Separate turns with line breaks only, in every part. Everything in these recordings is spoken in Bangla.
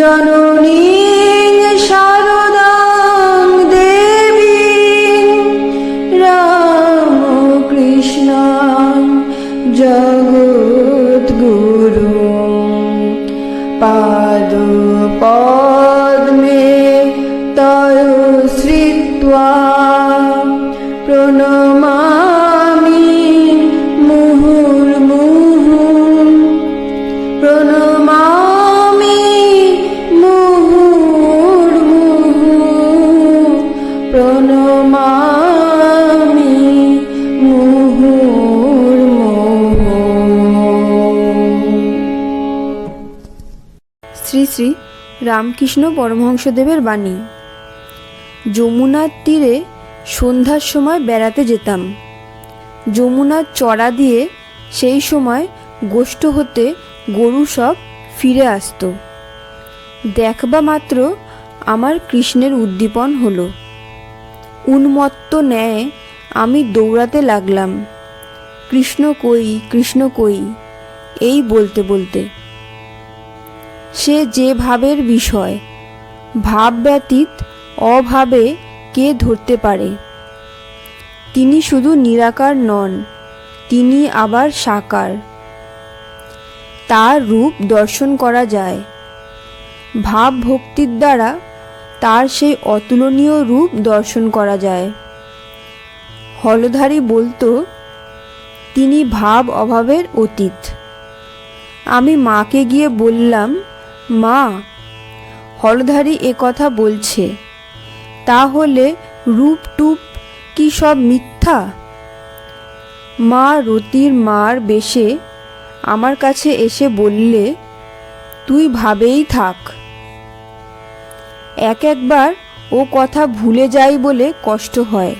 জননী শারদাং দেবী রামকৃষ্ণ জগৎগুরু পাদ শ্রী শ্রী রামকৃষ্ণ পরমহংসদেবের বাণী। যমুনার তীরে সন্ধ্যার সময় বেড়াতে যেতাম। যমুনার চড়া দিয়ে সেই সময় গোষ্ঠ হতে গরু সব ফিরে আসতো। দেখবা মাত্র আমার কৃষ্ণের উদ্দীপন হলো। উন্মত্ত ন্যায় আমি দৌড়াতে লাগলাম। কৃষ্ণ কই কৃষ্ণ কই, এই বলতে বলতে সে যে ভাবের বিষয়, ভাব ব্যতীত অভাবে কে ধরতে পারে? তিনি শুধু নিরাকার নন, তিনি আবার সাকার। তার রূপ দর্শন করা যায়। ভাব ভক্তির দ্বারা তার সেই অতুলনীয় রূপ দর্শন করা যায়। হলধারী বলতো, তিনি ভাব অভাবের অতীত। আমি মাকে গিয়ে বললাম মা, হলধারী এ কথা বলছে, তাহলে রূপ টুপ কি সব মিথ্যা? মা রতির মার বেশে আমার কাছে এসে বললে, তুই ভাবেই থাক। এক একবার ও কথা ভুলে যাই বলে কষ্ট হয়।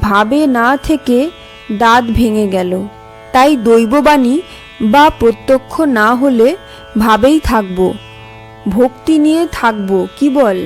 ভাবে না থেকে দাঁত ভেঙে গেল। তাই দৈববাণী বা প্রত্যক্ষ না হলে ভাবেই থাকব। ভক্তি নিয়ে থাকব কি বল?